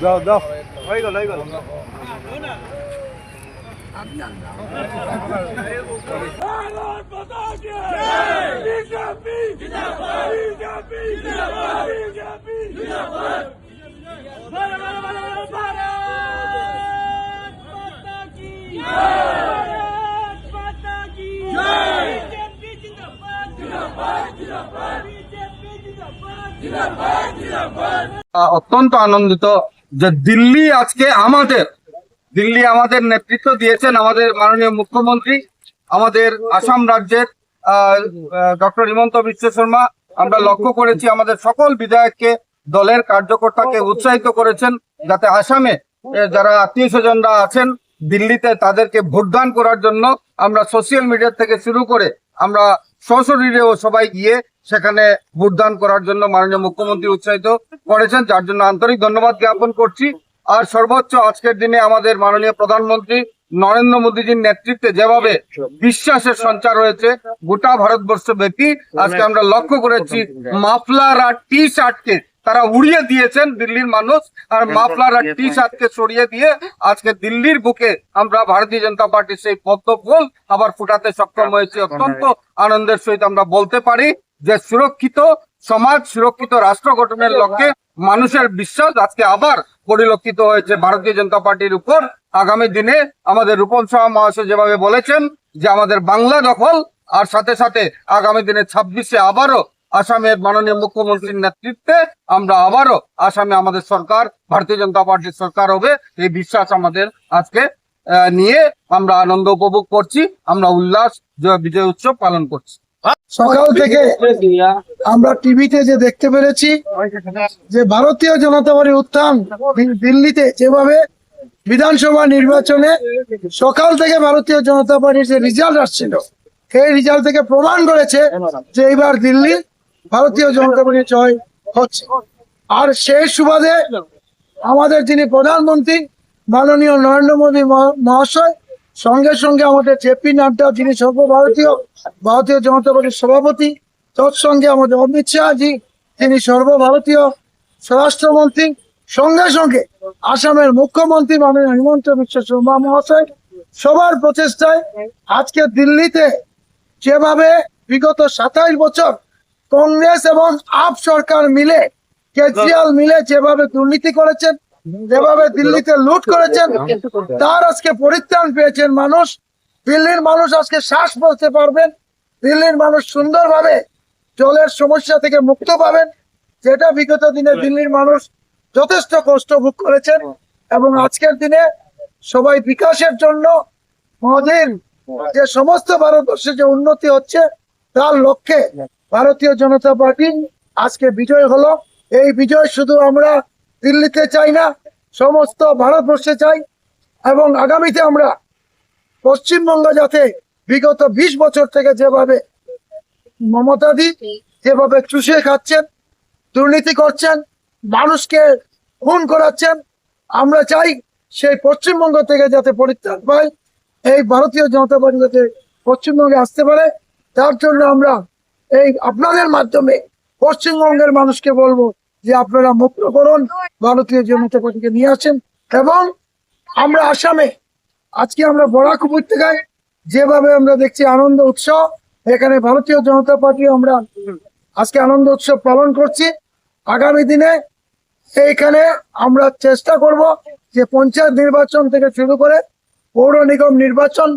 जाओ जाओ आएगा लाएगा बीजेपी बीजेपी बीजेपी অত্যন্ত আনন্দিত যে দিল্লি আজকে আমাদের, দিল্লি আমাদের নেতৃত্ব দিয়েছেন আমাদের মাননীয় মুখ্যমন্ত্রী, আমাদের আসাম রাজ্যের ডক্টর হিমন্ত বিশ্ব শর্মা। আমরা লক্ষ্য করেছি আমাদের সকল বিধায়ককে, দলের কার্যকর্তাকে উৎসাহিত করেছেন যাতে আসামে যারা আত্মীয় স্বজনরা আছেন, দিল্লিতে তাদেরকে ভোটদান করার জন্য আমরা সোশ্যাল মিডিয়া থেকে শুরু করে আমরা সশরীরেও সবাই গিয়ে সেখানে ভোটদান করার জন্য মাননীয় মুখ্যমন্ত্রী উৎসাহিত করেছেন, যার জন্য আন্তরিক ধন্যবাদ জ্ঞাপন করছি। আর সর্বোচ্চ আজকের দিনে আমাদের মাননীয় প্রধানমন্ত্রী নরেন্দ্র মোদীজির নেতৃত্বে যেভাবে বিশ্বাসের সঞ্চার হয়েছে, গোটা ভারতবর্ষ ব্যাপী আজকে আমরা লক্ষ্য করেছি, মাফলার আর টি শার্টকে তারা উড়িয়ে দিয়েছেন দিল্লির মানুষ, আর মাফলার আর টি শার্টকে সরিয়ে দিয়ে আজকে দিল্লির বুকে আমরা ভারতীয় জনতা পার্টির সেই পদ্ম ফুল আবার ফুটাতে সক্ষম হয়েছি। অত্যন্ত আনন্দের সহিত আমরা বলতে পারি। যে সুরক্ষিত সমাজ, সুরক্ষিত রাষ্ট্র গঠনের লক্ষ্যে মানুষের বিশ্বাস আজকে আবার পরিলক্ষিত হয়েছে ভারতীয় জনতা পার্টির উপর। আগামী দিনে আমাদের রূপন সাহা মহাশয় যেভাবে বলেছেন যে আমাদের বাংলা দখল, আর সাথে সাথে আগামী দিনে ছাব্বিশে আবারও আসামের মাননীয় মুখ্যমন্ত্রীর নেতৃত্বে আমরা আবারও আসামে আমাদের সরকার, ভারতীয় জনতা পার্টির সরকার হবে। এই বিশ্বাস আমাদের আজকে নিয়ে আমরা আনন্দ উপভোগ করছি। আমরা উল্লাস, জয়, বিজয় উৎসব পালন করছি। সকাল থেকে আমরা টিভিতে যে দেখতে পেরেছি যে ভারতীয় জনতা পার্টির উত্থান দিল্লিতে যেভাবে বিধানসভা নির্বাচনে সকাল থেকে ভারতীয় জনতা পার্টির যে রেজাল্ট আসছিল সেই রেজাল্ট থেকে প্রমাণ করেছে যে এইবার দিল্লি ভারতীয় জনতা পার্টির জয় হচ্ছে। আর সেই সুবাদে আমাদের যিনি প্রধানমন্ত্রী মাননীয় নরেন্দ্র মোদী মহ- মহাশয় সঙ্গে সঙ্গে আমাদের জেপি নাড্ডা, যিনি সর্বভারতীয়, ভারতীয় জনতা পার্টির সভাপতি, তৎসঙ্গে আমাদের অমিত শাহজি, তিনি সর্বভারতীয় স্বরাষ্ট্রমন্ত্রী, সঙ্গে সঙ্গে আসামের মুখ্যমন্ত্রী মাননীয় হিমন্ত বিশ্ব শর্মা মহাশয়, সবার প্রচেষ্টায় আজকে দিল্লিতে যেভাবে বিগত সাতাইশ বছর কংগ্রেস এবং আপ সরকার মিলে, কেজরিওয়াল মিলে যেভাবে দুর্নীতি করেছেন যেভাবে দিল্লিতে লুট করেছেন তার আজকে পরিত্রাণ পেয়েছেন মানুষ। দিল্লির মানুষ আজকে শ্বাস বলতে পারবেন। দিল্লির মানুষ সুন্দরভাবে জলের সমস্যা থেকে মুক্ত পাবেন। যেটা বিগত দিনে দিল্লির মানুষ যথেষ্ট কষ্ট ভোগ করেছেন এবং আজকের দিনে সবাই বিকাশের জন্য মোদীর যে সমস্ত ভারতবর্ষে যে উন্নতি হচ্ছে তার লক্ষ্যে ভারতীয় জনতা পার্টি আজকে বিজয় হলো। এই বিজয় শুধু আমরা দিল্লিতে চাই না, সমস্ত ভারতবর্ষে চাই এবং আগামীতে আমরা পশ্চিমবঙ্গ যাতে বিগত বিশ বছর থেকে যেভাবে মমতাদি যেভাবে চুষে খাচ্ছেন, দুর্নীতি করছেন, মানুষকে খুন করাচ্ছেন, আমরা চাই সেই পশ্চিমবঙ্গ থেকে যাতে পরিত্রাণ পায়, এই ভারতীয় জনতা পার্টি যাতে পশ্চিমবঙ্গে আসতে পারে, তার জন্য আমরা এই আপনাদের মাধ্যমে পশ্চিমবঙ্গের মানুষকে বলব যে আপনারা মুক্ত করুন ভারতীয় জনতা পার্টিকে নিয়ে আসেন এবং আমরা আসামে আজকে আমরা বরাক উপত্যকায় যেভাবে আমরা দেখছি আনন্দ উৎসব এখানে ভারতীয় জনতা পার্টি আমরা আজকে আনন্দ উৎসব পালন করছি। আগামী দিনে এইখানে আমরা চেষ্টা করব যে পঞ্চায়েত নির্বাচন থেকে শুরু করে পৌর নিগম নির্বাচন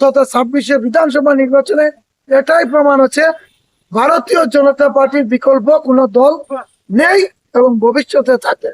তথা ছাব্বিশে বিধানসভা নির্বাচনে এটাই প্রমাণ হচ্ছে ভারতীয় জনতা পার্টির বিকল্প কোনো দল নেই। এবং ভবিষ্যতে থাকে